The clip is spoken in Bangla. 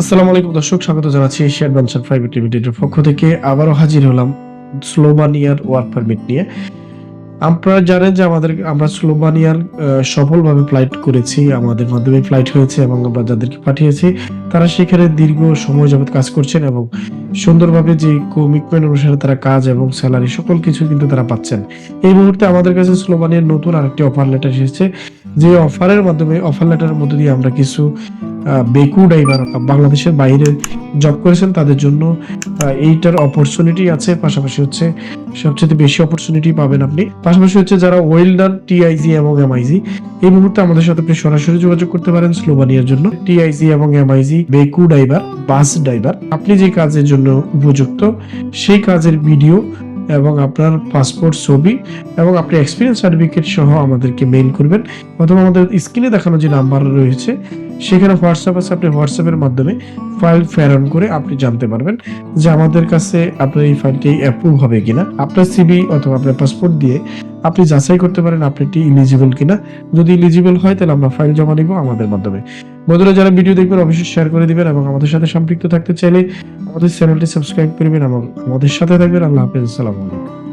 আসসালামু আলাইকুম দর্শক, স্বাগত জানাচ্ছি এশিয়া অ্যাডভেঞ্চার প্রাইভেট লিমিটেডের পক্ষ থেকে। আবারও হাজির হলাম স্লোভানিয়ার ওয়ার্ক পারমিট নিয়ে। আপনারা জানেন যে আমাদের, আমরা স্লোভানিয়ার সফলভাবে ফ্লাইট করেছি, আমাদের মাধ্যমে ফ্লাইট হয়েছে এবং আমরা যাদেরকে পাঠিয়েছি, তারা সেখানে দীর্ঘ সময় যাবত কাজ করছেন এবং সুন্দরভাবে যে কমিটমেন্ট অনুসারে তারা কাজ এবং স্যালারি সকল কিছু কিন্তু তারা পাচ্ছেন। এই মুহূর্তে আমাদের কাছে স্লোভানিয়ার নতুন আরেকটি অফার লেটার এসেছে। যে অফারের মাধ্যমে অফার লেটারের মধ্যে দিয়ে আমরা কিছু বেকু ড্রাইভার বাংলাদেশের বাইরে জব করেছেন, তাদের জন্য এইটার অপরচুনিটি আছে। পাশাপাশি হচ্ছে সবচেয়ে বেশি অপরচুনিটি পাবেন আপনি। পাশাপাশি হচ্ছে যারা ওয়েলডার টিআইজি এবং এমআইজি এই মুহূর্তে আমাদের সাথে আপনি সরাসরি যোগাযোগ করতে পারেন স্লোভানিয়ার জন্য। টিআইজি এবং এমআইজি বেকু ড্রাইভার, বাস ড্রাইভার। আপনি যে কাজের জন্য উপযুক্ত, সেই কাজের ভিডিও এবং আপনার পাসপোর্ট ছবি এবং আপনি এক্সপিরিয়েন্স সার্টিফিকেট সহ আমাদেরকে মেইল করবেন। অথবা আমাদের স্ক্রিনে দেখানো যে নাম্বার রয়েছে সেখানে হোয়াটসঅ্যাপ আছে, আপনি হোয়াটসঅ্যাপের মাধ্যমে ফাইল প্রেরণ করে আপনি জানতে পারবেন যে আমাদের কাছে আপনার এই ফাইলটি অ্যাপ্রুভ হবে কিনা। আপনার সিবি অথবা আপনার পাসপোর্ট দিয়ে আপনি যাচাই করতে পারেন আপনি এটি ইলিজিবল কিনা। যদি ইলিজিবল হয়, তাহলে আমরা ফাইল জমা দিব আমাদের মাধ্যমে। বন্ধুরা, যারা ভিডিও দেখবেন, অবশ্যই শেয়ার করে দিবেন এবং আমাদের সাথে সম্পৃক্ত থাকতে চাইলে আমাদের চ্যানেলটি সাবস্ক্রাইব করবেন এবং আমাদের সাথে থাকবেন। আল্লাহ হাফেজ, আসসালামু আলাইকুম।